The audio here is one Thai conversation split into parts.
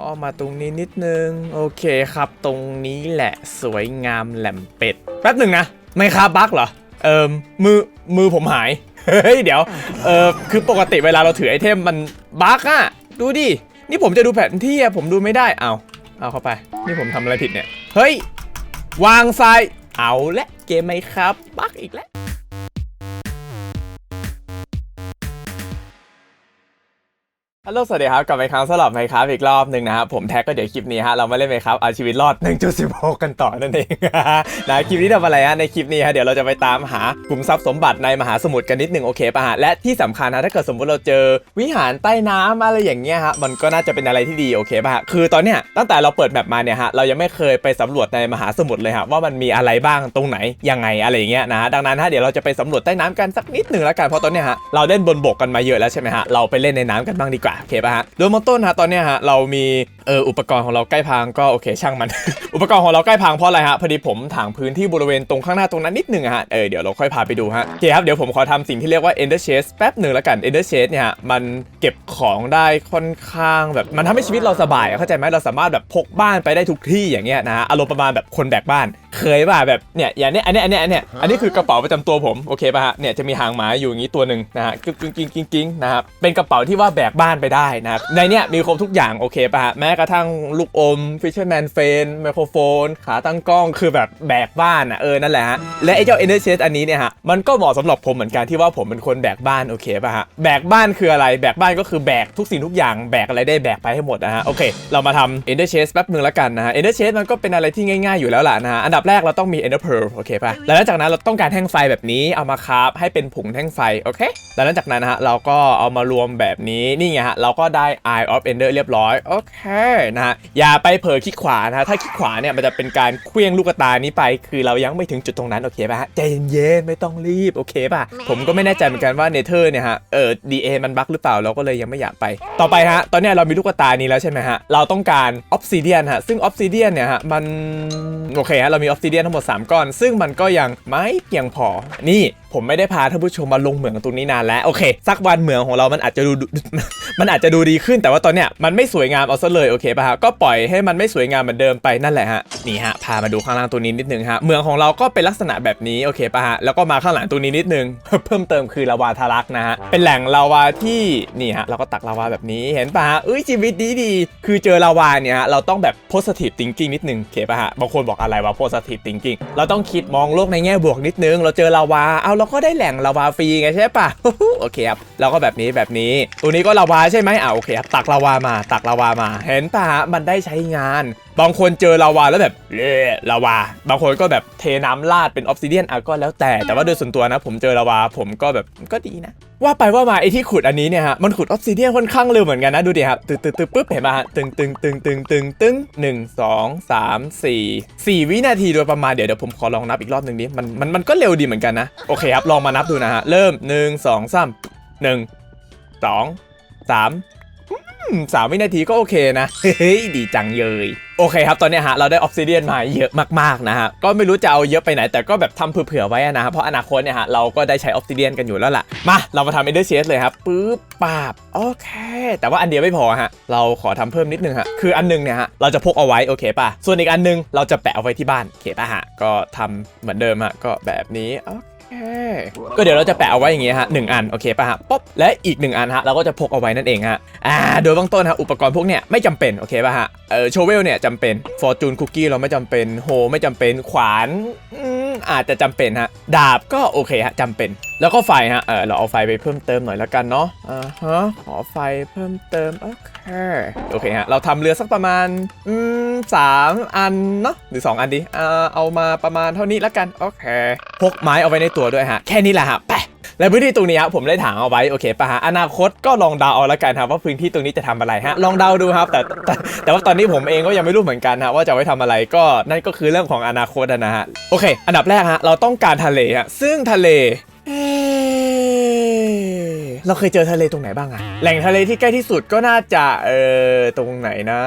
อ้อมาตรงนี้นิดนึง โอเคครับตรงนี้แหละสวยงามแหลมเป็ด แป๊บหนึ่งนะ ไม่ครับบั๊กเหรอ เอิมมือมือผมหาย เฮ้ย เดี๋ยว เออคือปกติเวลาเราถือไอเทมมันบักอะดูดิ นี่ผมจะดูแผนที่อะผมดูไม่ได้ เอาเอาเข้าไป นี่ผมทำอะไรผิดเนี่ย เฮ้ย วางทราย เอาละเกมไหมครับ บักอีกแล้ว ฮัลโหลสวัสดีครับกลับมาอีกครั้งสำหรับไมครับอีกรอบหนึ่งนะครับผมแท็กก็เดี๋ยวคลิปนี้ฮะเรามาเล่นไมครับเอาชีวิตรอด 1.16 กันต่อนั่นเองนะคลิปนี้ทำอะไรฮะในคลิปนี้ฮะเดี๋ยวเราจะไปตามหากลุ่มทรัพย์สมบัติในมหาสมุทรกันนิดหนึ่งโอเคป่ะฮะและที่สำคัญนะถ้าเกิดสมมติเราเจอวิหารใต้น้ำอะไรอย่างเงี้ยฮะมันก็น่าจะเป็นอะไรที่ดีโอเคป่ะฮะคือตอนเนี้ยตั้งแต่เราเปิดแบบมาเนี่ยฮะเรายังไม่เคยไปสำรวจในมหาสมุทรเลยฮะว่ามันมีอะไรบ้างตรงไหนยังไงอะไรอย่างเงี้ยนะฮะดังนั้นฮะเดี๋ยวเราจะไปสำรวจใต้น้ำกันสักนิดหนึ่งแล้วกันเพราะตอนเนี้ยฮะเราเล่นบนบกกันมาเยอะแล้วใช่ไหมฮะเราไปเล่นในน้ำกันบ้างดีกว่าโอเคป่ะฮะโดยมอต้นฮะตอนเนี้ยฮะเรามี อออุปกรณ์ของเราใกล้พังก็โอเคช่างมัน อุปกรณ์ของเราใกล้พังเพราะอะไรฮะพอดีผมถางพื้นที่บริเวณตรงข้างหน้าตรงนั้นนิดหนึ่งฮะเออเดี๋ยวเราค่อยพาไปดูฮะโอเคครับเดี๋ยวผมขอทำสิ่งที่เรียกว่า Ender Chest แป๊บหนึ่งแล้วกัน Ender Chest เนี่ยมันเก็บของได้ค่อนข้างแบบมันทำให้ชีวิตเราสบายเข้าใจไหมเราสามารถแบบพกบ้านไปได้ทุกที่อย่างเงี้ยนะฮะอารมณ์ประมาณแบบคนแบกบ้าน เคยป่ะแบบเนี่ยอย่างเนี้ยอันเนี้ยอันเนี้ยอันเนี้ยอันนี้คือกระเป๋าประจำตัวผมโอเคป่ะฮะเนี่ยจะมีหางหมาอยู่อย่างนี้ตัวหนึ่งนะฮะกึ๊งกึ๊งกิ้งกิ้งกิ้งนะครับเป็นกระเป๋าที่ว่าแบกบ้านไปได้นะครับในเนี้ยมีครบทุกอย่างโอเคป่ะฮะแม้กระทั่งลูกอม fisherman f a n ไมโครโฟน ขาตั้งกล้องคือแบบแบกบ้านอะเออนั่นแหละฮะและไอ้เจ้า Ender Chest อันนี้เนี่ยฮะมันก็เหมาะสำหรับผมเหมือนกันที่ว่าผมเป็นคนแบกบ้านโอเคป่ะฮะแบกบ้านคืออะไรแบกบ้านก็คือแบกทุกสิ่งทุกอย่างแบกอะไรได้แบกไปให้หมดนะฮะโอเค เรามาทำ Ender Chest แป๊บนึงแล้วกันนะฮะ Ender Chest มันก็เป็นอะไรที่ง่ายๆอยู่แล้วล่ะนะฮะอันดับแรกเราต้องมี Ender Pearl โอเคป่ะแล้วหลังจากนั้นเราต้องการแท่งไฟแบบนี้เอามาคราฟให้เป็นผงแท่งไฟโอเคแล้วหลังจากนั้นฮะเราก็เอามารวมแบบนี้นี่ไงฮะเราก็ได้ Eye of Ender เรียบร้อยโอเคนะฮะอย่าไปเผลอคลิกขวานะฮะถ้าคลิกขวาเนี่ยมันจะเป็นการเคลื่องลูกตานี้ไป คือเรายังไม่ถึงจุดตรงนั้นโอเคป่ะฮะใจเย็นๆไม่ต้องรีบโอเคป่ะผมก็ไม่แน่ใจเหมือนกันว่าเนเธอร์เนี่ยฮะเออ DA มันบั๊กหรือเปล่าเราก็เลยยังไม่อยากไป ต่อไปฮะตอนเนี้ยเรามีลูกตานี้แล้วใช่ไหมฮะเราต้องการออฟซิเดียนฮะซึ่งออฟซิเดียนเนี่ยฮะมันโอเคฮะเรามีออฟซิเดียนทั้งหมด3ก้อน ซึ่งมันก็ยังไม่เพียงพอนี่ผมไม่ได้พาท่านผู้ชมมาลงเหมืองตรงนี้นานแล้วโอเคสักวันเหมืองของเรามันอาจจะดูมันอาจจะดูดีขึ้น แต่ว่าตอนเนี้ยมันไม่สวยงามเอาซะเลยโอเคป่ะฮะก็ปล่อยให้มันไม่สวยงามเหมือนเดิมไปนั่นแหละฮะนี่ฮะพามาดูข้างล่างตัวนี้นิดนึงฮะเหมืองของเราก็เป็นลักษณะแบบนี้โอเคป่ะฮะแล้วก็มาข้างหลังตัวนี้นิดนึง เพิ่มเติมคือลาวาทารักนะฮะเป็นแหล่งลาวาที่นี่ฮะเราก็ตักลาวาแบบนี้เห็นป่ะฮะเอ้ยชีวิตดีดีคือเจอลาวาเนี่ยฮะเราต้องแบบ positive thinking นิดนึงโอเคป่ะฮะบางคนบอกอะไรว่า positive thinking เราต้องคิดมองโลกในแง่บวกนิดนึง เราเจอลาวาเอาเราก็ได้แหล่งลาวาฟรีไงใช่ปะโอเคครับเราก็แบบนี้แบบนี้ตัวนี้ก็ลาวาใช่ไหมอ่าโอเคครับตักลาวามาตักลาวามา เห็นปะมันได้ใช้งานบางคนเจอลาวาแล้วแบบเละลาวา บางคนก็แบบเทน้ำราดเป็นออฟซิเดียนอะก็แล้วแต่ แต่ว่าโดยส่วนตัวนะ ผมเจอลาวาผมก็แบบก็ดีนะ ว่าไปว่ามาไอที่ขุดอันนี้เนี่ยฮะ มันขุดออฟซิเดียนค่อนข้างเร็วเหมือนกันนะดูดิครับตึ๊งตึ๊งตึ๊งปุ๊บเห็นป่ะฮะตึงตึงตึงตึงตึงตึงหนึ่งสองสามสี่สี่วินาทีโดยประมาณเดี๋ยวเดี๋ยวผมขอลองนับอีกรอบหนึ่งดิมันมันมันก็เร็วดีเหมือนกันนะโอเคครับลองมานับดูนะฮะเริ่มหนึ่งสองสามหนึ่งสองสาม สามวินาทีก็โอเคนะ เฮ้ย ดีจังเลยโอเคครับ ตอนนี้ฮะเราได้ออฟซิเดียนมาเยอะมากๆนะฮะ ก็ไม่รู้จะเอาเยอะไปไหน แต่ก็แบบทำเผื่อๆไว้อะนะฮะเพราะอนาคตเนี่ยฮะเราก็ได้ใช้ออฟซิเดียนกันอยู่แล้วล่ะ มา เรามาทำเอเดอร์เชสเลยครับปึ๊บปาบโอเค แต่ว่าอันเดียวไม่พอฮะ เราขอทำเพิ่มนิดนึงฮะ คืออันนึงเนี่ยฮะเราจะพกเอาไว้โอเคป่ะ ส่วนอีกอันนึงเราจะแปะเอาไว้ที่บ้านโอเคป่ะฮะก็ทำเหมือนเดิมฮะก็แบบนี้โอเค ก็เดี๋ยวเราจะแปะเอาไว้อย่างงี้ฮะหนึ่งอันโอเคป่ะฮะป๊อบและอีกหนึ่งอันฮะเราก็จะพกเอาไว้นั่นเองฮะอ่าโดยเบื้องต้นฮะอุปกรณ์พวกเนี้ยไม่จำเป็นโอเคป่ะฮะเออโชเวลเนี่ยจำเป็นฟอร์จูนคุกกี้เราไม่จำเป็นโฮไม่จำเป็นขวานอืมอาจจะจำเป็นฮะดาบก็โอเคฮะจำเป็น แล้วก็ไฟฮะ เออเราเอาไฟไปเพิ่มเติมหน่อยแล้วกันเนาะอ่าฮะ ขอไฟเพิ่มเติม โอเค โอเคฮะ เราทำเรือสักประมาณ อืมสามอันเนาะ หรือสองอันดีอ่าเอามาประมาณเท่านี้แล้วกัน โอเค พกไม้เอาไว้ในตัวด้วยฮะ แค่นี้แหละฮะ ไปและพื้นที่ตรงนี้ครับผมได้ถางเอาไว้โอเคปะฮะอนาคตก็ลองเดาเอาละกันครับว่าพื้นที่ตรงนี้จะทำอะไรฮะลองเดาดูครับแต่แต่แต่ว่าตอนนี้ผมเองก็ยังไม่รู้เหมือนกันฮะว่าจะไว้ทำอะไรก็นั่นก็คือเรื่องของอนาคตนะฮะโอเค อันดับแรกฮะเราต้องการทะเลฮะซึ่งทะเล เราเคยเจอทะเลตรงไหนบ้างอะแหล่งทะเลที่ใกล้ที่สุดก็น่าจะเออตรงไหนนะ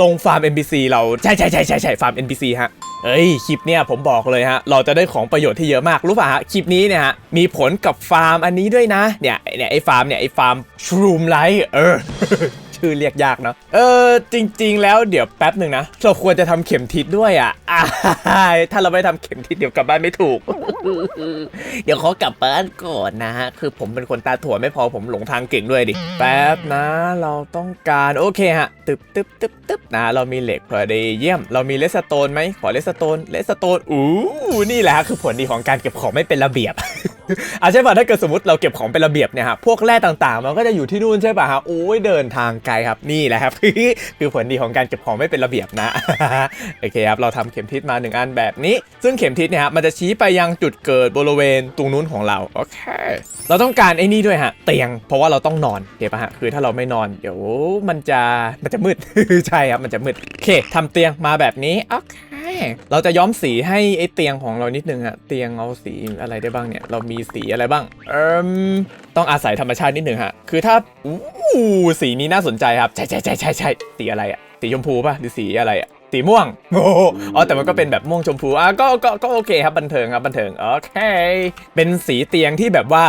ตรงฟาร์ม NPC เราใช่ใช่ใช่ใช่ใช่ฟาร์ม NPC ฮะเอ้ยคลิปเนี่ยผมบอกเลยฮะ เราจะได้ของประโยชน์ที่เยอะมากรู้ป่ะฮะคลิปนี้เนี่ยฮะมีผลกับฟาร์มอันนี้ด้วยนะเนี่ยเนี่ยไอ้ฟาร์มเนี่ยไอ้ฟาร์มชรูมไลท์เออ ชื่อเรียกยากเนาะเออจริง ๆ แล้วเดี๋ยวแป๊บหนึ่งนะเราควรจะทำเข็มทิศด้วยอะอ่าถ้าเราไม่ทำเข็มทิศเดี๋ยวกลับบ้านไม่ถูก เดี๋ยวขอกลับบ้านก่อนนะฮะคือผมเป็นคนตาถั่วไม่พอผมหลงทางเก่งด้วยดิแป๊บนะ เราต้องการโอเคฮะตึบตึบตึบตึบนะ เรามีเหล็กพอดีเยี่ยม เรามีเลสโตนไหมขอเลสโตนเลสโตนอู้นี่แหละฮะคือผลดีของการเก็บของไม่เป็นระเบียบ อาใช่ป่ะถ้าเกิดสมมติเราเก็บของเป็นระเบียบเนี่ยฮะพวกแร่ต่างๆ มันก็จะอยู่ที่นู่นใช่ป่ะฮะโอ้ยเดินทางไกลครับนี่แหละครับคือผลดีของการเก็บของไม่เป็นระเบียบนะโอเคครับเราทำเข็มทิศมาหนึ่งอันแบบนี้ ซึ่งเข็มทิศเนี่ยฮะมันจะชี้ไปยังจุดเกิดบริเวณตรงนู้นของเราโอเคเราต้องการไอ้นี่ด้วยฮะเตียง เพราะว่าเราต้องนอนโอเคป่ะฮะคือถ้าเราไม่นอนเดี๋ยวมันจะมันจะมืดใช่ครับมันจะมืดโอเคทำเตียงมาแบบนี้โอเค เราจะย้อมสีให้ไอ้เตียงของเรานิดนึงฮะเตียงเอาสีอะไรได้บ้างเนี่ย เรามีสีอะไรบ้าง เอิมต้องอาศัยธรรมชาตินิดนึงฮะ คือถ้าอู้สีนี้น่าสนใจครับ ใช่ใช่ใช่ใช่ใช่สีอะไรอะสีชมพูป่ะหรือสีอะไรอะสีม่วงโอ้โหอ๋อแต่มันก็เป็นแบบม่วงชมพูอะก็ก็ก็โอเคครับบันเทิงครับบันเทิงโอเค เป็นสีเตียงที่แบบว่า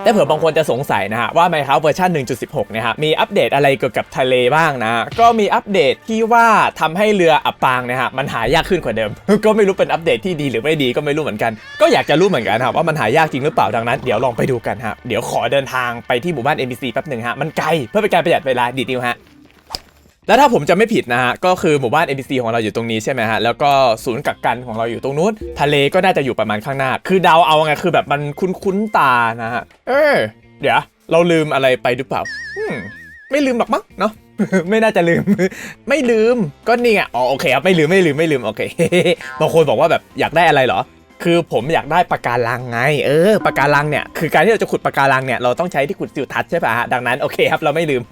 แต่เผื่อบางคนจะสงสัยนะฮะว่า Minecraft เวอร์ชัน1.16เนี่ยฮะมีอัปเดตอะไรเกี่ยวกับทะเลบ้างนะ ก็มีอัปเดตที่ว่าทำให้เรืออับปางเนี่ยฮะมันหายากขึ้นกว่าเดิม ก็ไม่รู้เป็นอัปเดตที่ดีหรือไม่ดีก็ไม่รู้เหมือนกัน ก็อยากจะรู้เหมือนกันครับว่ามันหายากจริงหรือเปล่าดังนั้นเดี๋ยวลองไปดูกันฮะเดี๋ยวขอเดินทางไปที่หมู่บ้าน NPC แป๊บหนึ่งฮะมันไกลเพื่อเป็นการประหยัดเวลาดีดีวฮะ แล้วถ้าผมจะไม่ผิดนะฮะ ก็คือหมู่บ้าน NPC ของเราอยู่ตรงนี้ใช่ไหมฮะ แล้วก็ศูนย์กักกันของเราอยู่ตรงนู้น ทะเลก็น่าจะอยู่ประมาณข้างหน้า คือเดาเอาไง คือแบบมันคุ้นๆตานะฮะ เออ เดี๋ยว เราลืมอะไรไปหรือเปล่าไม่ลืมหรอกมั้งเนาะไม่น่าจะลืม ไม่ลืม ก็นี่ไง อ๋อโอเคครับ ไม่ลืมไม่ลืมไม่ลืมโอเค บางคนบอกว่าแบบอยากได้อะไรเหรอ คือผมอยากได้ปะการังไง เออปะการังเนี่ยคือการที่เราจะขุดปะการังเนี่ยเราต้องใช้ที่ขุดสิวทัศน์ใช่ป่ะฮะดังนั้นโอเคครับเราไม่ลืม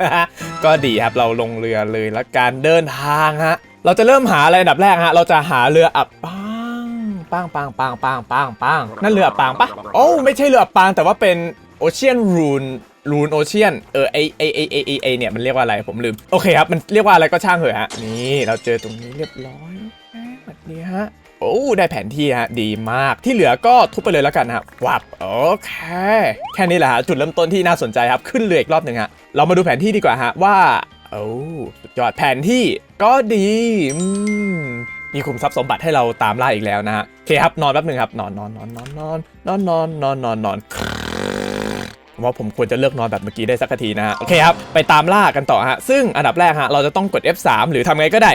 ก็ดีครับเราลงเรือเลยแล้วการเดินทางฮะเราจะเริ่มหาอะไรอันดับแรกฮะเราจะหาเรืออับปังปังปังปังปังปังปังนั่นเรืออับปังปะโอ้ไม่ใช่เรืออับปังแต่ว่าเป็นโอเชียนรูนรูนโอเชียนเออไอไอไอไอไอไอเนี่ยมันเรียกว่าอะไรผมลืมโอเคครับมันเรียกว่าอะไรก็ช่างเหอะฮะนี่เราเจอตรงนี้เรียบร้อยแบบนี้ฮะ โอ้ได้แผนที่ฮะดีมากที่เหลือก็ทุบไปเลยแล้วกันครับวับโอเค แค่นี้แหละฮะจุดเริ่มต้นที่น่าสนใจครับขึ้นเรืออีกรอบหนึ่งฮะเรามาดูแผนที่ดีกว่าฮะว่าโอ้สุดยอดแผนที่ก็ดีมมีขุมทรัพย์สมบัติให้เราตามล่าอีกแล้วนะฮะโอเคครับนอนแป๊บหนึ่งครับนอนนอนนอนนอนนอนนอนนอนนอนนอนนอน ว่าผมควรจะเลิกนอนแบบเมื่อกี้ได้สักทีนะฮะโอเคครับไปตามล่ากันต่อฮะซึ่งอันดับแรกฮะเราจะต้องกด F3 หรือทำไงก็ได้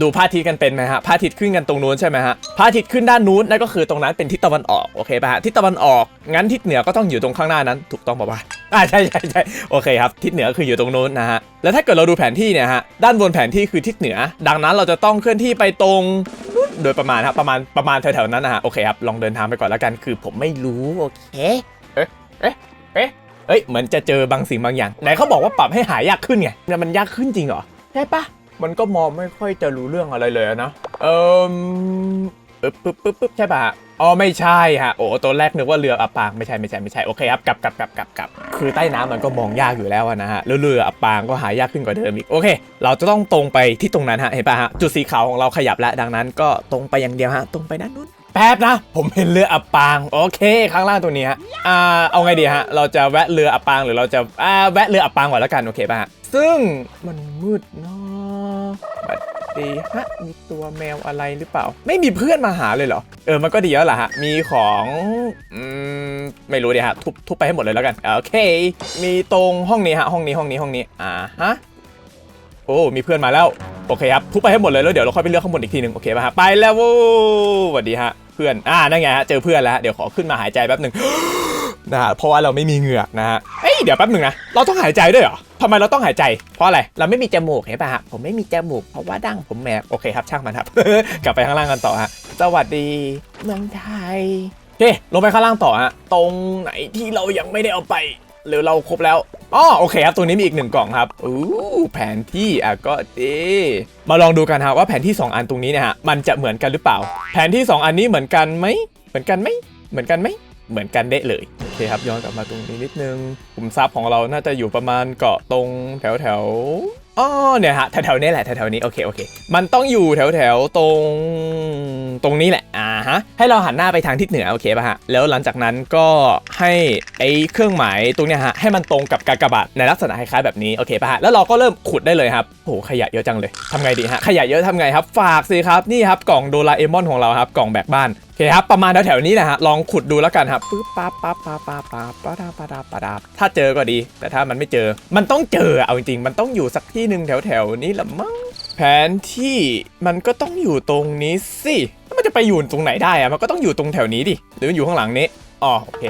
ดูพระอาทิตย์กันเป็นไหมฮะพระอาทิตย์ขึ้นกันตรงนู้นใช่ไหมฮะพระอาทิตย์ขึ้นด้านนู้นนั่นก็คือตรงนั้นเป็นทิศตะวันออกโอเคป่ะฮะทิศตะวันออกงั้นทิศเหนือก็ต้องอยู่ตรงข้างหน้านั้นถูกต้องป่าวะอ่าใช่ใช่ใช่โอเคครับทิศเหนือคืออยู่ตรงนู้นนะฮะแล้วถ้าเกิดเราดูแผนที่เนี่ยฮะด้านบนแผนที่คือทิศเหนือ ดังนั้นเราจะต้องเคลื่อนที่ไปตรงโดยประมาณครับประมาณประมาณแถวๆนั้นนะฮะโอเคครับลองเดินทางไปก่อนแล้วกันคือผมไม่รู้โอเคเอ๊ะเอ๊ะ เอ้ยเหมือนจะเจอบางสิ่งบางอย่างไหนเขาบอกว่าปรับให้หายากขึ้นไงเนี่ยมันยากขึ้นจริงเหรอใช่ปะมันก็มองไม่ค่อยจะรู้เรื่องอะไรเลยนะเอิมปึ๊บปึ๊บปึ๊บปึ๊บใช่ปะอ๋อไม่ใช่ฮะโอ้ตัวแรกนึกว่าเรืออับปางไม่ใช่ไม่ใช่ไม่ใช่โอเคครับกลับกลับกลับกลับกลับคือใต้น้ำมันก็มองยากอยู่แล้วนะฮะแล้วเรืออับปางก็หายากขึ้นกว่าเดิมอีกโอเค เราจะต้องตรงไปที่ตรงนั้นฮะเห็นปะฮะจุดสีขาวของเราขยับแล้วดังนั้นก็ตรงไปอย่างเดียวฮะตรงไปด้านนู้น แป๊บนะ ผมเห็นเรืออับปาง โอเค ข้างล่างตัวนี้ฮะอ่าเอาไงดีฮะ เราจะแวะเรืออับปางหรือเราจะอ่าแวะเรืออับปางก่อนแล้วกันโอเคป่ะฮะซึ่งมันมืดเนาะบัดดีฮะมีตัวแมวอะไรหรือเปล่า ไม่มีเพื่อนมาหาเลยเหรอ เออมันก็ดีแล้วล่ะฮะ มีของอืมไม่รู้ดีฮะทุบทุบไปให้หมดเลยแล้วกันโอเค มีตรงห้องนี้ฮะห้องนี้ห้องนี้ห้องนี้อ่าฮะโอ้มีเพื่อนมาแล้วโอเคครับทุบไปให้หมดเลยแล้วเดี๋ยวเราค่อยไปเลือกข้างบนอีกทีหนึ่งโอเคป่ะฮะไปแล้วโว้สวัสดีฮะ เพื่อน อ่า นั่นไงฮะ เจอเพื่อนแล้วฮะเดี๋ยวขอขึ้นมาหายใจแป๊บหนึ่งนะฮะ เพราะว่าเราไม่มีเหงือกนะฮะ เอ้ย เดี๋ยวแป๊บหนึ่งนะ เราต้องหายใจด้วยเหรอทำไมเราต้องหายใจ เพราะอะไร เราไม่มีจมูกเห็นป่ะฮะ ผมไม่มีจมูก เพราะว่าดั้งผมแมวโอเคครับ ช่างมันครับ กลับไปข้างล่างกันต่อฮะ สวัสดีเมืองไทยโอเคลงไปข้างล่างต่อฮะ ตรงไหนที่เรายังไม่ได้เอาไป หรือเราครบแล้วอ๋อโอเคครับตรงนี้มีอีกหนึ่งกล่องครับอู้แผนที่อะก็ดีมาลองดูกันฮะว่าแผนที่ 2 อันตรงนี้เนี่ยฮะมันจะเหมือนกันหรือเปล่า แผนที่ 2 อันนี้เหมือนกันไหมเหมือนกันไหมเหมือนกันไหมเหมือนกันเดะเลยโอเคครับย้อนกลับมาตรงนี้นิดนึงกลุ่มทรัพย์ของเราน่าจะอยู่ประมาณเกาะตรงแถวแถว อ๋อเนี่ยฮะแถวๆนี้แหละแถวๆนี้โอเคโอเค มันต้องอยู่แถวๆตรงตรงนี้แหละอ่าฮะให้เราหันหน้าไปทางทิศเหนือโอเคป่ะฮะแล้วหลังจากนั้นก็ให้ไอ้เครื่องหมายตรงเนี้ยฮะให้มันตรงกับกากบาทในลักษณะคล้ายๆแบบนี้โอเคป่ะฮะแล้วเราก็เริ่มขุดได้เลยครับโอ้โหขยะเยอะจังเลยทำไงดีฮะขยะเยอะทำไงครับ ฝากสิครับนี่ครับกล่องโดราเอมอนของเราครับกล่องแบกบ้าน อเคครับประมาณแถวๆนี้นะฮะลองขุดดูแล้วกันครับปึ๊บปั๊บปั๊บปั๊บปั๊บปั๊บปั๊บปั๊บปั๊บปั๊บปั๊บถ้าเจอก็ดี แต่ถ้ามันไม่เจอ มันต้องเจอเอาจริงๆมันต้องอยู่สักที่หนึ่งแถวๆนี้ละมั้งแผนที่มันก็ต้องอยู่ตรงนี้สิมันจะไปอยู่ตรงไหนได้อะมันก็ต้องอยู่ตรงแถวนี้ดิหรือมันอยู่ข้างหลังนี้อ๋อโอเค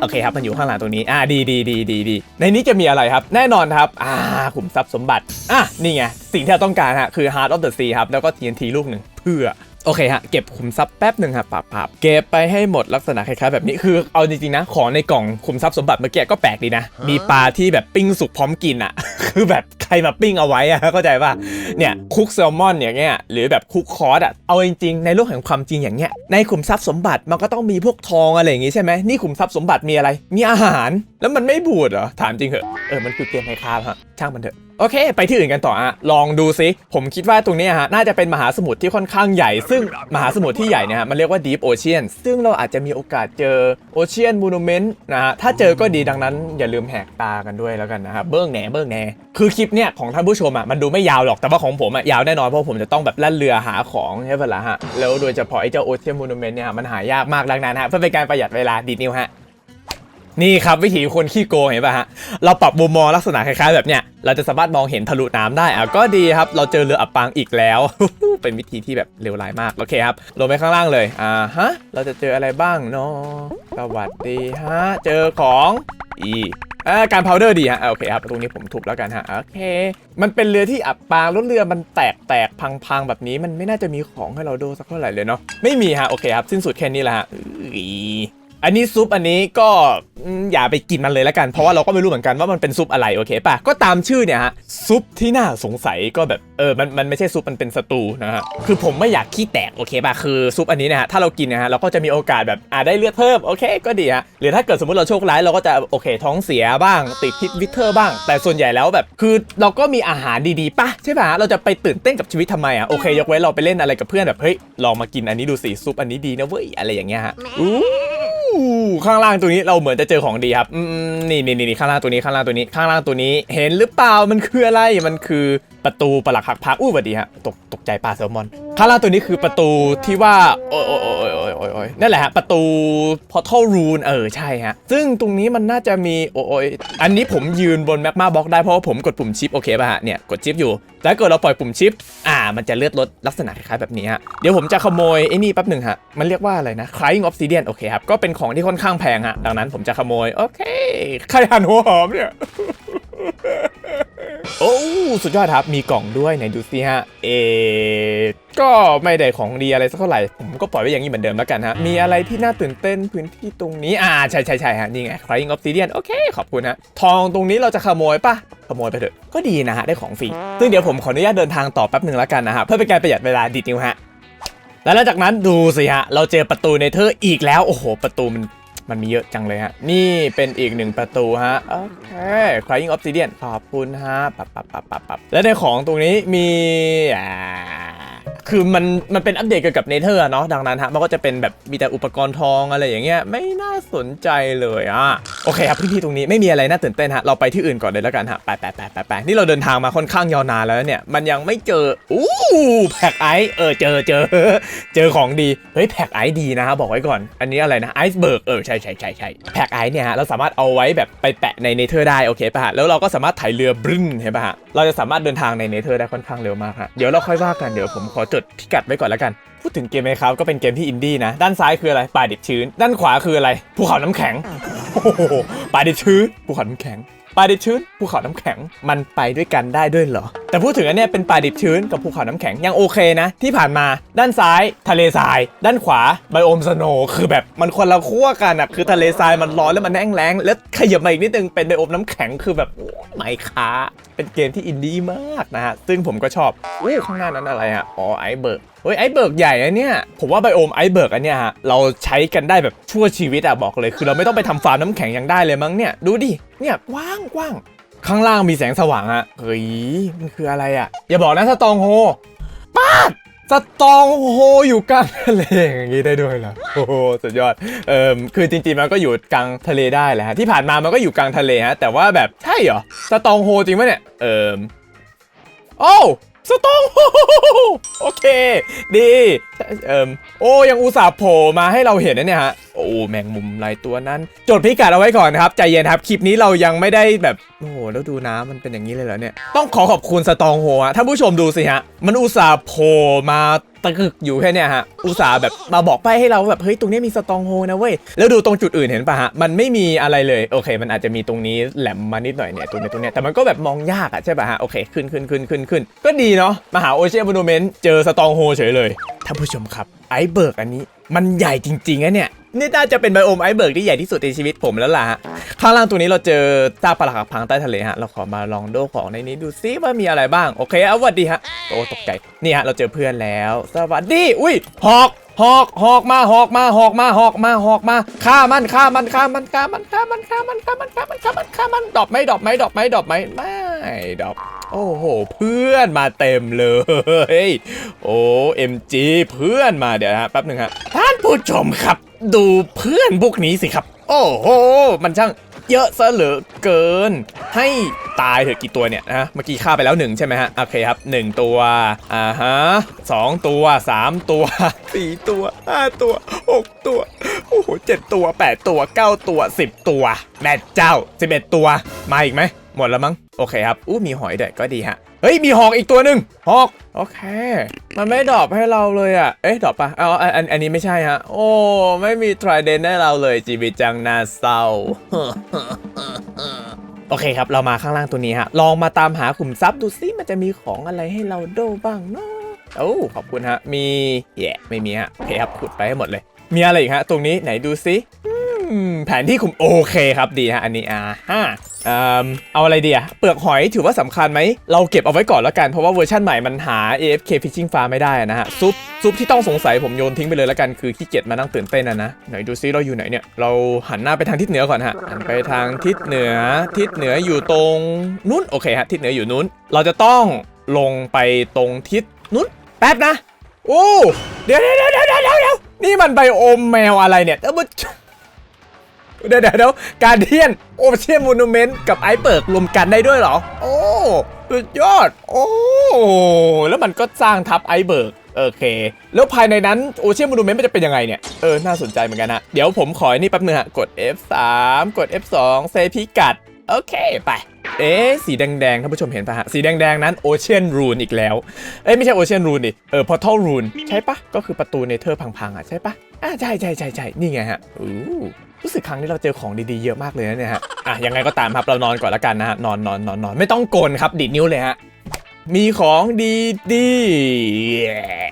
โอเคครับ มันอยู่ข้างหลังตรงนี้ อ่าดีดีดีดีดีในนี้จะมีอะไรครับ แน่นอนครับ อ่าขุมทรัพย์สมบัติ อะ นี่ไง สิ่งที่เราต้องการฮะ คือ Heart of the Sea ครับ แล้วก็ TNT ลูกหนึ่ง เพื่อ โอเคฮะ เก็บขุมทรัพย์แป๊บหนึ่งครับปับปับเก็บไปให้หมดลักษณะคล้ายๆแบบนี้คือเอาจริงๆนะ ของในกล่องขุมทรัพย์สมบัติเมื่อกี้ก็แปลกดีนะ มีปลาที่แบบปิ้งสุกพร้อมกินอะ คือแบบใครมาปิ้งเอาไว้อะเข้าใจป่ะเนี่ยคุกแซลมอนอย่างเงี้ยหรือแบบคุกคอร์สอะเอาจริงๆในโลกแห่งความจริงอย่างเงี้ยในขุมทรัพย์สมบัติมันก็ต้องมีพวกทองอะไรอย่างงี้ใช่ไหมนี่ขุมทรัพย์สมบัติมีอะไร มีอาหารแล้วมันไม่บูดเหรอถามจริงเหอะเออมันคือเกมไฮคาร์ฮะช่างมันเถอะโอเค ไปที่อื่นกันต่อฮะลองดูซิผมคิดว่าตรงนี้ฮะน่าจะเป็นมหาสมุทรที่ค่อนข้างใหญ่ ซึ่งมหาสมุทรที่ใหญ่เนี่ยฮะมันเรียกว่า Deep Ocean ซึ่งเราอาจจะมีโอกาสเจอ Ocean Monument นะฮะถ้าเจอก็ดีดังนั้นอย่าลืมแหกตากันด้วยแล้วกันนะครับเบิ้งแหนเบิ้งแหนคือคลิปเนี่ยของท่านผู้ชมอะมันดูไม่ยาวหรอกแต่ว่าของผมอะยาวแน่นอนเพราะผมจะต้องแบบล่นเรือหาของใช่ปะล่ะฮะแล้วโดยเฉพาะไอ้เจ้า Ocean Monument เนี่ยมันหายากมากดังนั้นฮะเพื่อเป็นการประหยัดเวลาดีนิวฮะ นี่ครับวิถีคนขี้โกงเห็นป่ะฮะ เราปรับมุมมองลักษณะคล้ายๆแบบเนี้ย เราจะสามารถมองเห็นทะลุน้ำได้อะก็ดีครับ เราเจอเรืออับปางอีกแล้ว เป็นวิธีที่แบบเลวร้ายมาก โอเคครับ ลงไปข้างล่างเลย อ่าฮะ เราจะเจออะไรบ้างเนาะสวัสดีฮะ เจอของอีอ่าการพาวเดอร์ดีฮะโอเคครับตรงนี้ผมทุบแล้วกันฮะโอเค มันเป็นเรือที่อับปางแล้วเรือมันแตกแตกพังพังๆแบบนี้ มันไม่น่าจะมีของให้เราดูสักเท่าไหร่เลยเนาะไม่มีฮะโอเคครับสิ้นสุดแค่นี้แหละฮะ อันนี้ซุปอันนี้ก็อย่าไปกินมันเลยแล้วกัน เพราะว่าเราก็ไม่รู้เหมือนกันว่ามันเป็นซุปอะไรโอเคป่ะ ก็ตามชื่อเนี่ยฮะซุปที่น่าสงสัยก็แบบเออมันมันไม่ใช่ซุปมันเป็นสตูนะฮะคือผมไม่อยากขี้แตกโอเคป่ะคือซุปอันนี้เนะฮะถ้าเรากินนะฮะเราก็จะมีโอกาสแบบอ่าได้เลือดเพิ่มโอเคก็ดีฮะหรือถ้าเกิดสมมติเราโชคร้ายเราก็จะโอเคท้องเสียบ้าง ติดพิษวิเทอร์บ้าง แต่ส่วนใหญ่แล้วแบบคือเราก็มีอาหารดีๆป่ะใช่ป่ะเราจะไปตื่นเต้นกับชีวิตทำไมอะโอเคยกเว้นเราไปเล่นอะไรกับเพื่อนแบบเฮ้ยลองมากินอันนี้ดูสิซุปอันนี้ดีนะเว้ยอะไรอย่างเงี้ยฮะอู้ ข้างล่างตัวนี้เราเหมือนจะเจอของดีครับอืมนี่นี่นี่ข้างล่างตัวนี้ข้างล่างตัวนี้ข้างล่างตัวนี้ เห็นหรือเปล่ามันคืออะไรมันคือ ประตูปลักหักพักอู้สวัสดีฮะตกตกใจปลาแซลมอนข้างล่างตัวนี้คือประตูที่ว่าโอ้ยโอ้ยโอ้ยโอ้ยโอ้ยโอ้ยนั่นแหละฮะประตู portal rune เออใช่ฮะ ซึ่งตรงนี้มันน่าจะมีโอ้ยอันนี้ผมยืนบนแมกมาบล็อกได้เพราะว่าผมกดปุ่มชิปโอเคป่ะฮะเนี่ยกดชิปอยู่แต่ถ้าเกิดเราปล่อยปุ่มชิป อ่า มันจะเลือดลดลักษณะคล้ายๆแบบนี้ฮะเดี๋ยวผมจะขโมยไอ้นี่แป๊บหนึ่งฮะมันเรียกว่าอะไรนะ crying obsidian โอเคครับก็เป็นของที่ค่อนข้างแพงฮะดังนั้นผมจะขโมยโอเคใครหั่นหัวหอมเนี่ย โอ้สุดยอดครับมีกล่องด้วยไหนดูสิฮะเอก็ไม่ได้ของดีอะไรสักเท่าไหร่ ผมก็ปล่อยไว้อย่างนี้เหมือนเดิมแล้วกันฮะ มีอะไรที่น่าตื่นเต้นพื้นที่ตรงนี้ อ่า ใช่ใช่ใช่ฮะ นี่ไง Crying Obsidian โอเค ขอบคุณฮะ ทองตรงนี้เราจะขโมยปะขโมยไปเถอะ ก็ดีนะฮะ ได้ของฟรี ซึ่งเดี๋ยวผมขออนุญาตเดินทางต่อแป๊บหนึ่งแล้วกันนะฮะ เพื่อเป็นการประหยัดเวลาดิดนิ้วฮะ แล้วหลังจากนั้นดูสิฮะ เราเจอประตูเนเธอร์อีกแล้ว โอ้โห ประตูมัน มันมีเยอะจังเลยฮะ นี่เป็นอีกหนึ่งประตูฮะ โอเค Crying Obsidian ขอบคุณฮะ ปับปับปับปับปับและในของตรงนี้มีอ่าคือมันมันเป็นอัปเดตเกี่ยวกับเนเธอร์เนาะดังนั้นฮะมันก็จะเป็นแบบมีแต่อุปกรณ์ทองอะไรอย่างเงี้ยไม่น่าสนใจเลยอะโอเคครับพื้นที่ตรงนี้ไม่มีอะไรน่าตื่นเต้นฮะเราไปที่อื่นก่อนเลยแล้วกันฮะไปไปไปไปไปนี่เราเดินทางมาค่อนข้างยาวนานแล้วเนี่ยมันยังไม่เจออู้แพ็กไอซ์เออเจอเจอเจอของดีเฮ้ยแพ็กไอซ์ดีนะฮะบอกไว้ก่อน อันนี้อะไรนะไอซ์เบิร์กเออใช่ใช่ใช่ใช่แพ็กไอซ์เนี่ยฮะเราสามารถเอาไว้แบบไปแปะในเนเธอร์ได้โอเคป่ะฮะแล้วเราก็สามารถถ่ายเรือบรึ้นเห็นป่ะฮะเราจะสามารถเดินทางในเนเธอร์ได้ค่อนข้างเร็วมากฮะเดี๋ยวเราค่อยว่ากันเดี๋ยวผมขอจดพิกัดไว้ก่อนแล้วกัน พูดถึงเกมไหมครับก็เป็นเกมที่อินดี้นะ ด้านซ้ายคืออะไรป่าดิบชื้น ด้านขวาคืออะไรภูเขาน้ำแข็งโอ้โหป่าดิบชื้นภูเขาน้ำแข็ง ป่าดิบชื้นภูเขาน้ำแข็งมันไปด้วยกันได้ด้วยเหรอ แต่พูดถึงอันเนี้ยเป็นป่าดิบชื้นกับภูเขาน้ำแข็งยังโอเคนะ ที่ผ่านมาด้านซ้ายทะเลทราย ด้านขวาไบโอมสโนคือแบบมันคนละขั้วกันอะคือทะเลทรายมันร้อนแล้วมันแห้งแล้งแล้วขยับมาอีกนิดนึงเป็นไบโอมน้ำแข็งคือแบบโอ้ไม่ค้าเป็นเกมที่อินดี้มากนะฮะซึ่งผมก็ชอบอู้ข้างหน้านั้นอะไรอะอ๋อไอเบิร์ก เฮ้ยไอเบิร์กใหญ่อะเนี่ยผมว่าไบโอมไอเบิร์กอันเนี้ยฮะเราใช้กันได้แบบชั่วชีวิตอะบอกเลย คือเราไม่ต้องไปทำฟาร์มน้ำแข็งยังได้เลยมั้งเนี่ยดูดิเนี่ยกว้างกว้างข้างล่างมีแสงสว่างฮะเฮ้ยมันคืออะไรอะอย่าบอกนะสตองโฮป้าสตองโฮอยู่กลางทะเลอย่างนี้ได้ด้วยเหรอโอ้โหสุดยอดเอ่มคือจริงๆมันก็อยู่กลางทะเลได้แหละฮะที่ผ่านมามันก็อยู่กลางทะเลฮะแต่ว่าแบบใช่เหรอสตองโฮจริงไหมเนี่ยเอ่มโอ้ สตองโฮโอเค ดีเอ่มโอ้ยังอุตส่าห์โผล่มาให้เราเห็นนะเนี่ยฮะ โอ้แมงมุมลายตัวนั้น จดพิกัดเอาไว้ก่อนนะครับ ใจเย็นครับ คลิปนี้เรายังไม่ได้แบบ โอ้โหแล้วดูน้ำมันเป็นอย่างนี้เลยเหรอเนี่ย ต้องขอขอบคุณสตองโฮฮะท่านผู้ชมดูสิฮะ มันอุตส่าห์โผล่มา ตะกึกอยู่แค่เนี้ยฮะ อุตส่าห์แบบมาบอกไปให้เราแบบเฮ้ยตรงนี้มีสตองโฮนะเว้ย แล้วดูตรงจุดอื่นเห็นปะฮะ มันไม่มีอะไรเลย โอเค มันอาจจะมีตรงนี้แหลมมานิดหน่อยเนี่ยตรงนี้ตรงเนี้ย แต่มันก็แบบมองยากอะใช่ปะฮะ โอเค ขึ้นขึ้นขึ้นขึ้นขึ้น ก็ดีเนาะ มาหาโอเชียนม n นเมนต์เจอสตองโฮเฉยเลย ท่านผู้ชมครับ ไอเบิร์กอันนี้ มันใหญ่จริงๆนะเนี่ย นี่น่าจะเป็นไบโอมไอเบิร์กที่ใหญ่ที่สุดในชีวิตผมแล้วล่ะฮะข้างล่างตัวนี้เราเจอซากปลักหักพังใต้ทะเลฮะเราขอมาลองโดของในนี้ดูซิว่ามีอะไรบ้างโอเคเอาวัดดีฮะโอ้ตกใจนี่ฮะเราเจอเพื่อนแล้ว สวัสดีอุ้ยหอก หอกหอกมาหอกมาหอกมาหอกมาหอกมาฆ่ามันฆ่ามันฆ่ามันฆ่ามันฆ่ามันฆ่ามันฆ่ามันฆ่ามันฆ่ามันฆ่ามันดอกไหมดอกไหมดอกไหมดอกไหมไม่ดอกโอ้โห เพื่อนมาเต็มเลย โอ้เอ็มจีเพื่อนมาเดี๋ยวฮะแป๊บหนึ่งฮะท่านผู้ชมครับ ดูเพื่อนพวกนี้สิครับ โอ้โห มันช่างเยอะซะเหลือเกิน ให้ตายเถอะกี่ตัวเนี่ยนะเมื่อกี้ฆ่าไปแล้วหนึ่งใช่ไหมฮะโอเคครับหนึ่งตัวอ่าฮะสองตัวสามตัวสี่ตัวห้าตัวหกตัวโอ้โหเจ็ดตัวแปดตัวเก้าตัวสิบตัวแม่เจ้าสิบเอ็ดตัว มาอีกไหมหมดแล้วมั้งโอเคครับอู้มีหอยด้วยก็ดีฮะเฮ้ยมีหอกอีกตัวหนึ่งหอกโอเค มันไม่ดอปให้เราเลยอะเอ๊ะดอปปะเอาอันอันอันนี้ไม่ใช่ฮะ โอ้ไม่มีทริเดนให้เราเลยจีวิจังนาเศร้า อเคครับ เรามาข้างล่างตัวนี้ฮะ ลองมาตามหาขุมทรัพย์ดูซิมันจะมีของอะไรให้เราโดบ้างเนาะโอ้ขอบคุณฮะ มีแย่ไม่มีฮะโอเคครับขุดไปให้หมดเลย มีอะไรอีกฮะ ตรงนี้ไหนดูซิ แผนที่ขุมโอเคครับดีฮะอันนี้อ่าฮะเอ่มเอาอะไรดีอะเปลือกหอยถือว่าสำคัญไหม เราเก็บเอาไว้ก่อนแล้วกัน เพราะว่าเวอร์ชันใหม่มันหา AFK Fishing Farm ไม่ได้นะฮะ ซุปซุปที่ต้องสงสัยผมโยนทิ้งไปเลยแล้วกัน คือขี้เกียจมานั่งตื่นเต้นนะนะ ไหนดูซิเราอยู่ไหนเนี่ย เราหันหน้าไปทางทิศเหนือก่อนฮะ หันไปทางทิศเหนือ ทิศเหนืออยู่ตรงนู้น โอเคฮะ ทิศเหนืออยู่นู้น เราจะต้องลงไปตรงทิศนู้น แป๊บนะ โอ้ เดี๋ยวเดี๋ยวเดี๋ยวเดี๋ยวเดี๋ยวเดี๋ยวนี่มันไบโอมแมวอะไรเนี่ยเอ้ามัน เดี๋ยวเดี๋ยวการเดียนโอเชียนมูนูเมนต์กับไอเปิร์กรวมกันได้ด้วยเหรอ โอ้สุดยอด โอ้แล้วมันก็สร้างทับไอเบิร์กโอเค แล้วภายในนั้นโอเชียนมูนูเมนต์มันจะเป็นยังไงเนี่ย เออ น่าสนใจเหมือนกันนะ เดี๋ยวผมขอนนี่แป๊บนึงฮะ กด F3 กด F2 เซพิกัด โอเคไป เอ๊สีแดงๆท่านผู้ชมเห็นปะฮะ สีแดงๆนั้นโอเชียนรูนอีกแล้ว เอ้ไม่ใช่โอเชียนรูนดิ เออพอทัลรูนใช่ปะก็คือประตูเนเธอร์พังๆอะใช่ปะอ่าใช่ใช่ใช่ใช่นี่ไงฮะอู้รู้สึกครั้งนี้เราเจอของดีๆเยอะมากเลยนะเนี่ยฮะ อะยังไงก็ตามครับเรานอนก่อนละกันนะฮะนอนนอนนอนนอนไม่ต้องกลนครับดีดนิ้วเลยฮะมีของดีดี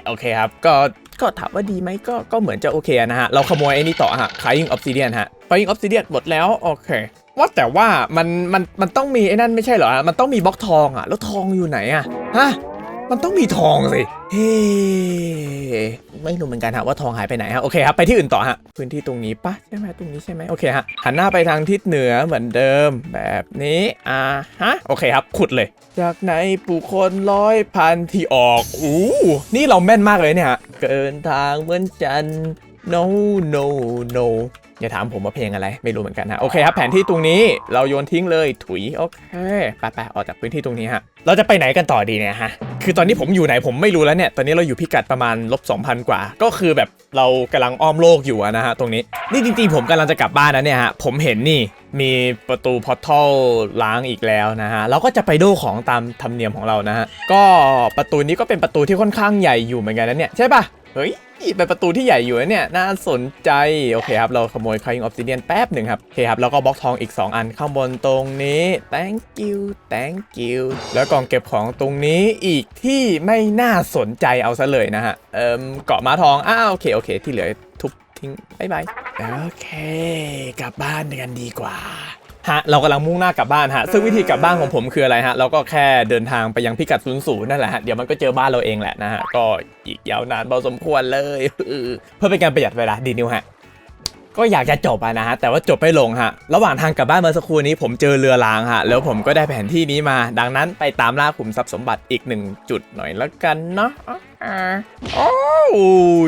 โอเคครับ ก็ก็ถามว่าดีไหมก็ก็เหมือนจะโอเคนะฮะ เราขโมยไอ้นี่ต่อฮะ Flying Obsidian ฮะ Flying Obsidian หมดแล้ว โอเค ว่าแต่ว่ามันมันมันต้องมีไอ้นั่นไม่ใช่เหรอ มันต้องมีบล็อกทองอะแล้วทองอยู่ไหนอะฮะมันต้องมีทองสิ เฮ้ ไม่รู้เหมือนกันฮะว่าทองหายไปไหนฮะ โอเคครับ ไปที่อื่นต่อฮะ พื้นที่ตรงนี้ปะใช่ไหมตรงนี้ใช่ไหมโอเคฮะ หันหน้าไปทางทิศเหนือเหมือนเดิม แบบนี้ อ่าฮะ โอเคครับ ขุดเลย จากไหนผู้คนร้อยพันที่ออก อู้ นี่เราแม่นมากเลยเนี่ยฮะ เกินทางเหมือนจัน no no no อย่าถามผมว่าเพลงอะไร ไม่รู้เหมือนกันฮะโอเคครับแผนที่ตรงนี้เราโยนทิ้งเลยถุยโอเคไปไปออกจากพื้นที่ตรงนี้ฮะเราจะไปไหนกันต่อดีเนี่ยฮะคือตอนนี้ผมอยู่ไหนผมไม่รู้แล้วเนี่ยตอนนี้เราอยู่พิกัดประมาณลบ2,000 กว่า ก็คือแบบเรากำลังอ้อมโลกอยู่นะฮะตรงนี้นี่จริงๆผมกำลังจะกลับบ้านนะเนี่ยฮะผมเห็นนี่มีประตูพอร์ทัลล้างอีกแล้วนะฮะ เราก็จะไปโดของตามธรรมเนียมของเรานะฮะ ก็ประตูนี้ก็เป็นประตูที่ค่อนข้างใหญ่อยู่เหมือนกันนะเนี่ย ใช่ปะ เฮ้ยเป็นประตูที่ใหญ่อยู่เนี่ย น่าสนใจ โอเคครับ เราขโมยคายิงออฟซิเดียนแป๊บหนึ่งครับ โอเคครับ แล้วก็บล็อกทองอีก 2 อันข้างบนตรงนี้ thank you thank you แล้วกล่องเก็บของตรงนี้อีกที่ไม่น่าสนใจเอาซะเลยนะฮะ เอ่มเกาะม้าทอง อ้าวโอเค โอเค ที่เหลือทุบทิ้งบายบาย โอเค กลับบ้านกันดีกว่า ฮะเรากำลังมุ่งหน้ากลับบ้านฮะซึ่งวิธีกลับบ้านของผมคืออะไรฮะเราก็แค่เดินทางไปยังพิกัดศูนย์ศูนย์นั่นแหละฮะเดี๋ยวมันก็เจอบ้านเราเองแหละนะฮะก็อีกยาวนานพอสมควรเลย เพื่อเป็นการประหยัดเวลาดีนิวฮะ ก็อยากจะจบอะนะฮะแต่ว่าจบไม่ลงฮะระหว่างทางกลับบ้านเมื่อสักครู่นี้ผมเจอเรือรางฮะแล้วผมก็ได้แผนที่นี้มา ดังนั้นไปตามล่าขุมทรัพย์สมบัติอีกหนึ่งจุดหน่อยละกันเนาะโอ้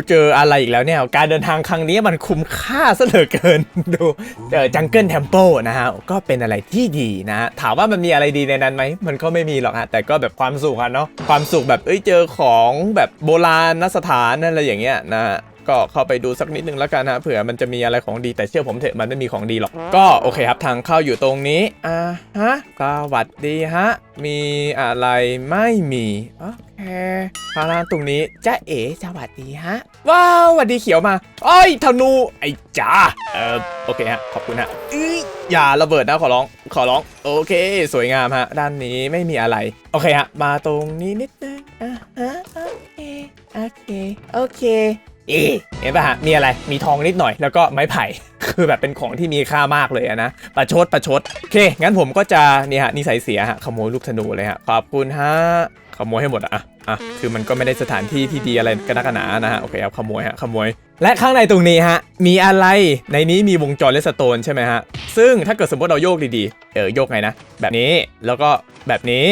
เจออะไรอีกแล้วเนี่ย การเดินทางครั้งนี้มันคุ้มค่าซะเหลือเกิน ดูเจอจังเกิลเทมเพิลนะฮะ ก็เป็นอะไรที่ดีนะฮะ ถามว่ามันมีอะไรดีในนั้นไหม มันก็ไม่มีหรอกฮะ แต่ก็แบบความสุขอะเนาะ ความสุขแบบ เอ้ย เจอของแบบโบราณสถานอะไรอย่างเงี้ยนะ ก็เข้าไปดูสักนิดนึงแล้วกันนะเผื่อมันจะมีอะไรของดีแต่เชื่อผมเถอะมันไม่มีของดีหรอก ก็โอเคครับทางเข้าอยู่ตรงนี้อ่าฮะสวัสดีฮะ มีอะไรไม่มีโอเคพางล่างตรงนี้จ้าเอ๋สวัสดีฮะ ว้าวสวัสดีเขียวมาเอ้ยธนูไอ้จ้าเออโอเคฮะขอบคุณฮะอื้ออย่าระเบิดนะขอร้องขอร้อง โอเค สวยงามฮะ ด้านนี้ไม่มีอะไร โอเคฮะ มาตรงนี้นิดนึงอ่าฮะโอเคโอเคโอเค เอ๊ะเห็นป่ะฮะมีอะไรมีทองนิดหน่อย แล้วก็ไม้ไผ่ คือแบบเป็นของที่มีค่ามากเลยอะนะประชดประชดโอเค งั้นผมก็จะเนี่ยฮะนิสัยเสียฮะขโมยลูกธนูเลยฮะขอบคุณฮะขโมยให้หมดอะอะอะคือมันก็ไม่ได้สถานที่ที่ดีอะไรกันนักหนานะฮะโอเคครับขโมยฮะขโมย และข้างในตรงนี้ฮะมีอะไรในนี้มีวงจรเลสโตนใช่ไหมฮะซึ่งถ้าเกิดสมมติเราโยกดีๆเออโยกไงนะแบบนี้แล้วก็แบบนี้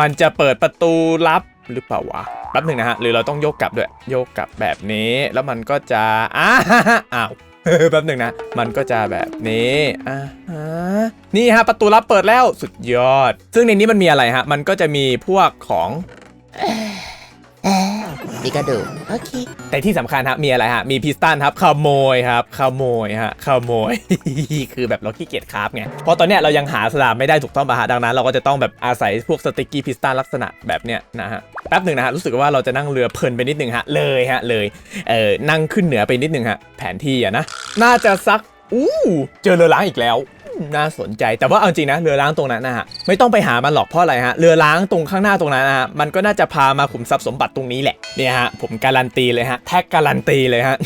มันจะเปิดประตูลับ หรือเปล่าวะแป๊บหนึ่งนะฮะหรือเราต้องโยกกลับด้วย โยกกลับแบบนี้แล้วมันก็จะอ้าอ้าวแป๊บหนึ่งนะ มันก็จะแบบนี้อ่านี่ฮะประตูลับเปิดแล้วสุดยอด ซึ่งในนี้มันมีอะไรฮะ มันก็จะมีพวกของ มีกระดูกโอเค แต่ที่สำคัญฮะมีอะไรฮะ มีพิสตันครับขโมยครับขโมยฮะขโมย คือแบบเราขี้เกียจคราฟไงเพราะตอนเนี้ยเรายังหาสลามไม่ได้ถูกต้องป่ะฮะดังนั้น เราก็จะต้องแบบอาศัยพวกสติกกี้พิสตันลักษณะแบบเนี้ยนะฮะแป๊บหนึ่งนะฮะรู้สึกว่าเราจะนั่งเรือเพลินไปนิดหนึ่งฮะเลยฮะเลยเออนั่งขึ้นเหนือไปนิดหนึ่งฮะแผนที่อะนะน่าจะสักอู้เจอเรือล้างอีกแล้ว น่าสนใจ แต่ว่าเอาจริงนะเรือล้างตรงนั้นนะฮะไม่ต้องไปหามันหรอกเพราะอะไรฮะเรือล้างตรงข้างหน้าตรงนั้นนะฮะมันก็น่าจะพามาขุมทรัพย์สมบัติตรงนี้แหละเนี่ยฮะผมการันตีเลยฮะแท็กการันตีเลยฮะ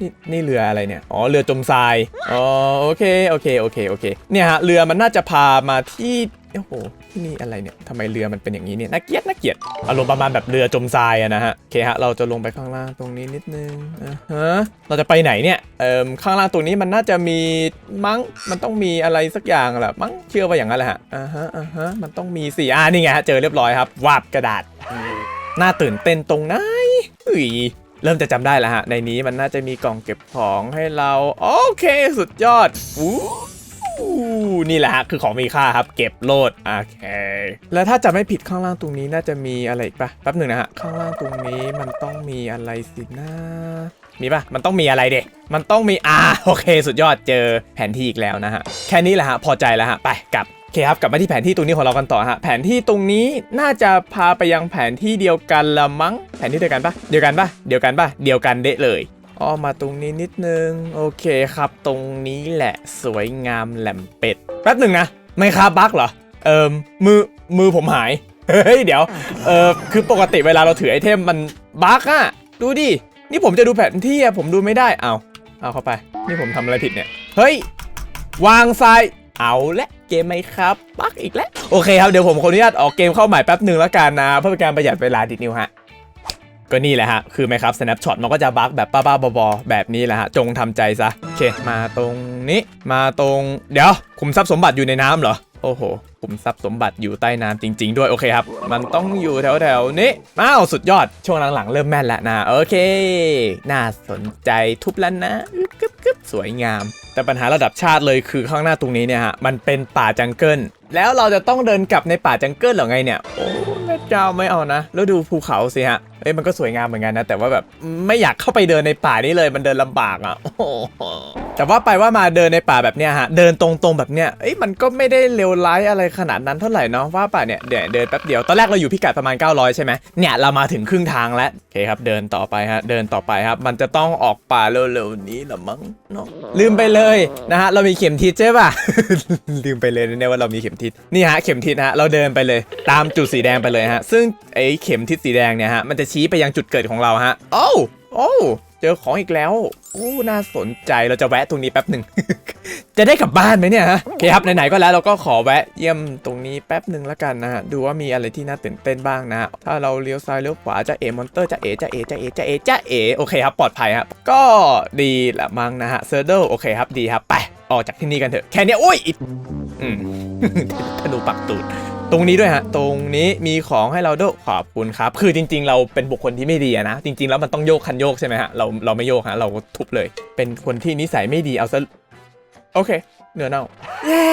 นี่นี่เรืออะไรเนี่ยอ๋อเรือจมทรายอ๋อโอเคโอเคโอเคโอเคเนี่ยฮะเรือมันน่าจะพามาที่โอ้โหที่นี่อะไรเนี่ยทำไมเรือมันเป็นอย่างนี้เนี่ยน่าเกลียดน่าเกลียดอารมณ์ประมาณแบบเรือจมทรายอะนะฮะโอเคฮะเราจะลงไปข้างล่างตรงนี้นิดนึงอ่าฮะเราจะไปไหนเนี่ยเอ่อข้างล่างตรงนี้มันน่าจะมีมั้งมันต้องมีอะไรสักอย่างแหละมั้งเชื่อว่าอย่างนั้นแหละฮะอ่าฮะอ่าฮะมันต้องมีสิอ่านี่ไงฮะเจอเรียบร้อยครับวาบกระดาษน่าตื่นเต้นตรงไหนอุ้ยเริ่มจะจำได้แล้วฮะในนี้มันน่าจะมีกล่องเก็บของให้เราโอเคสุดยอดอู้ นี่แหละฮะคือของมีค่าครับ เก็บโลดโอเค แล้วถ้าจะไม่ผิดข้างล่างตรงนี้น่าจะมีอะไรปะแป๊บหนึ่งนะฮะ ข้างล่างตรงนี้มันต้องมีอะไรสินะมีปะมันต้องมีอะไรเด็มันต้องมีอ่าโอเค สุดยอดเจอแผนที่อีกแล้วนะฮะ แค่นี้แหละฮะ พอใจแล้วฮะ ไปกลับโอเคครับกลับมาที่แผนที่ตรงนี้ของเรากันต่อฮะแผนที่ตรงนี้น่าจะพาไปยังแผนที่เดียวกันละมั้งแผนที่เดียวกันปะเดียวกันปะเดียวกันปะเดียวกันเดะเลย อ้อมาตรงนี้นิดนึง โอเคครับตรงนี้แหละสวยงามแหลมเป็ด แป๊บหนึ่งนะ ไม่คาบักเหรอ เอิมมือมือผมหาย เฮ้ย เดี๋ยว เออคือปกติเวลาเราถือไอเทมมันบักอะดูดิ นี่ผมจะดูแผนที่อะผมดูไม่ได้เอาเอาเข้าไป นี่ผมทำอะไรผิดเนี่ย เฮ้ย วางทรายเอาละเกมไหมครับปักอีกแล้ว โอเคครับ เดี๋ยวผมขออนุญาตออกเกมเข้าใหม่แป๊บหนึ่งแล้วกันนะ เพื่อเป็นการประหยัดเวลาดิดนิวฮะ ก็นี่แหละฮะ คือไหมครับ snapshot มันก็จะบั๊กแบบบ้าๆบอๆแบบนี้แหละฮะ จงทำใจซะ โอเค มาตรงนี้ มาตรง เดี๋ยวคุมทรัพย์สมบัติอยู่ในน้ำเหรอ โอ้โหคุมทรัพย์สมบัติอยู่ใต้น้ำจริง ๆ ด้วย โอเคครับ มันต้องอยู่แถวๆนี้ อ้าว สุดยอด ช่วงหลังๆ เริ่มแม่นแล้วนะ โอเค น่าสนใจทุบแล้วนะอึ๊บกึ๊บกึ๊บสวยงาม แต่ปัญหาระดับชาติเลยคือข้างหน้าตรงนี้เนี่ยฮะ มันเป็นป่าจังเกิล แล้วเราจะต้องเดินกลับในป่าจังเกิลเหรอไงเนี่ย โอ้แม่เจ้าไม่เอานะ แล้วดูภูเขาสิฮะ อ้ยมันก็สวยงามเหมือนกันนะ แต่ว่าแบบไม่อยากเข้าไปเดินในป่านี้เลยมันเดินลำบากอะแต่ว่าไปว่ามาเดินในป่าแบบเนี้ยฮะเดินตรงๆแบบเนี้ยเอ้ยมันก็ไม่ได้เลวร้ายอะไรขนาดนั้นเท่าไหร่เนาะว่าป่ะเนี่ยเดี๋ยวเดินแป๊บเดียวตอนแรกเราอยู่พิกัดประมาณ 900 ใช่ไหมเนี่ยเรามาถึงครึ่งทางแล้วโอเคครับเดินต่อไปฮะเดินต่อไปครับ มันจะต้องออกป่าเร็วๆนี้หรอมั้งเนาะลืมไปเลยนะฮะเรามีเข็มทิศใช่ป่ะลืมไปเลยเนี่ยว่าเรามีเข็มทิศนี่ฮะเข็มทิศฮะเราเดินไปเลย ตามจุดสีแดงไปเลยฮะซึ่งไอ้เข็มทิศสีแดงเนี่ยฮะมันจะชีไปยังจุดเกิดของเราฮะโอ้โอ้เจอของอีกแล้วโอ้น่าสนใจเราจะแวะตรงนี้แป๊บหนึ่ง จะได้กลับบ้านไหมเนี่ยฮะโอเคครับไหนๆก็แล้วเราก็ขอแวะเยี่ยมตรงนี้แป๊บหนึ่งแล้วกันนะฮะดูว่ามีอะไรที่น่าตื่นเต้นบ้างนะถ้าเราเลี้ยวซ้ายเลี้ยวขวาจะเอมอนเตอร์จะเอจะเอจะเอจะเอจะเอโอเคครับปลอดภัยครับก็ดีแหละมั้งนะฮะเซอร์เดลโอเคครับดีครับไปออกจากที่นี่กันเถอะแค่นี้โอ้ยอิอืมธนูปักตูด ตรงนี้ด้วยฮะ ตรงนี้มีของให้เราด้วยขอบคุณครับ คือจริง ๆ เราเป็นบุคคลที่ไม่ดีอะนะ จริง ๆ แล้วมันต้องโยกคันโยกใช่ไหมฮะ เราเราไม่โยกฮะ เราทุบเลย เป็นคนที่นิสัยไม่ดีเอาซะ โอเค เนื้อเน่า เย้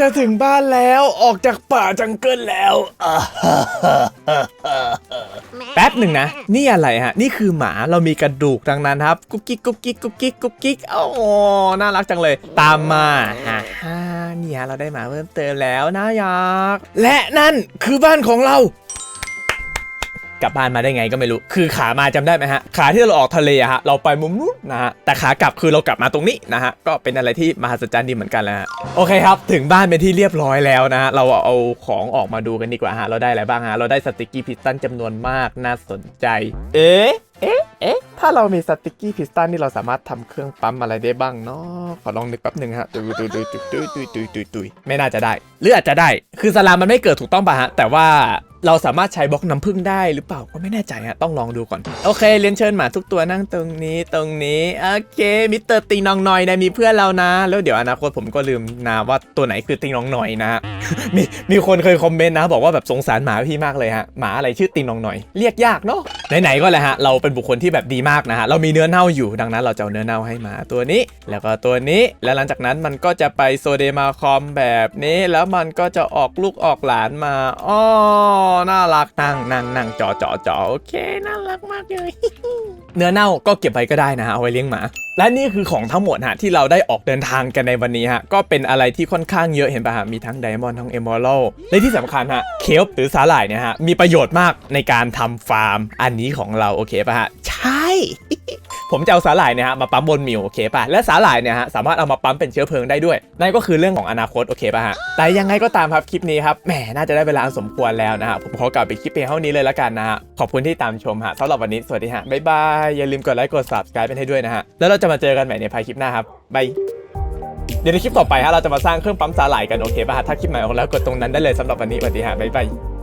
จะถึงบ้านแล้ว ออกจากป่าจังเกิลแล้วอ่าฮ่าฮ่าฮ่าฮ่าแป๊บหนึ่งนะ นี่อะไรฮะ นี่คือหมา เรามีกระดูกดังนั้นครับ กุ๊กกิ๊กกุ๊กกิ๊กกุ๊กกิ๊กกุ๊กกิ๊กโอ้โหน่ารักจังเลย ตามมาฮ่า เนี่ยเราได้หมาเพิ่มเติมแล้วน่ารักและนั่นคือบ้านของเรากลับบ้านมาได้ไงก็ไม่รู้ คือขามาจำได้ไหมฮะ ขาที่เราออกทะเลอะฮะ เราไปมุมนู้นนะฮะ แต่ขากลับคือเรากลับมาตรงนี้นะฮะ ก็เป็นอะไรที่มหัศจรรย์ดีเหมือนกันแล้วฮะ โอเคครับ ถึงบ้านเป็นที่เรียบร้อยแล้วนะฮะ เราเอาของออกมาดูกันดีกว่าฮะ เราได้อะไรบ้างฮะ เราได้สติกกี้พิสตันจำนวนมากน่าสนใจ เอ๊ะ ถ้าเรามีสติกกี้พิสตันนี่เราสามารถทำเครื่องปั๊มอะไรได้บ้างเนาะขอลองนึกแป๊บหนึ่งฮะตุยตุยตุยตุยตุยตุยตุยตุยตุยไม่น่าจะได้ หรืออาจจะได้ คือสลามมันไม่เกิดถูกต้องป่ะฮะ แต่ว่าเราสามารถใช้บล็อกน้ำผึ้งได้หรือเปล่าก็ไม่แน่ใจฮะต้องลองดูก่อน โอเคเรียนเชิญหมาทุกตัวนั่งตรงนี้ตรงนี้ โอเคมิสเตอร์ติงนองนอยนะมีเพื่อนเรานะ แล้วเดี๋ยวอนาคตผมก็ลืมนะว่าตัวไหนคือติงนองนอยนะฮะมีมีคนเคยคอมเมนต์นะ บอกว่าแบบสงสารหมาพี่มากเลยฮะหมาอะไรชื่อติงนองหน่อย เรียกยากเนาะไหนๆก็แหละฮะเราเป็นบุคคลที่แบบดีมากนะฮะเรามีเนื้อเน่าอยู่ดังนั้น เราจะเอาเนื้อเน่าให้หมาตัวนี้ แล้วก็ตัวนี้แล้วหลังจากนั้นมันก็จะไปโซเดมาคอมแบบนี้ แล้วมันก็จะออกลูกออกหลานมาอ้อน่ารักนั่งนั่งนั่งจอจอจอโอเค น่ารักมากเลย เนื้อเน่าก็เก็บไว้ก็ได้นะฮะเอาไว้เลี้ยงหมา และนี่คือของทั้งหมดฮะที่เราได้ออกเดินทางกันในวันนี้ฮะ ก็เป็นอะไรที่ค่อนข้างเยอะเห็นป่ะฮะ มีทั้งไดมอนด์ทั้งเอม r ร l และที่สำคัญฮะ เคลปหรือสาหร่ายเนี่ยฮะ มีประโยชน์มากในการทำฟาร์ม อันนี้ของเราโอเคป่ะฮะ ใช่ ผมจะเอาสาหร่ายเนี่ยฮะมาปั๊มบนมิวโอเคป่ะและสาหร่ายเนี่ยฮะสามารถเอามาปั๊มเป็นเชื้อเพลิงได้ด้วยนั่นก็คือเรื่องของอนาคตโอเคป่ะฮะแต่ยังไงก็ตามครับคลิปนี้ครับแหมน่าจะได้เวลาสมควรแล้วนะฮะผมขอกลับไปคลิปเพียงเท่านี้เลยละกันนะฮะขอบคุณที่ตามชมฮะสำหรับวันนี้สวัสดีฮะบ๊ายบายอย่าลืมกดไลค์กด subscribe เป็นให้ด้วยนะฮะแล้วเราจะมาเจอกันใหม่ในภายคลิปหน้าครับบายเดี๋ยวในคลิปต่อไปฮะเราจะมาสร้างเครื่องปั๊มสาหร่ายกันโอเคป่ะฮะถ้าคลิปใหม่ออกแล้วกดตรงนั้นได้เลยสำหรับวันนี้สวัสดีฮะบ๊ายบาย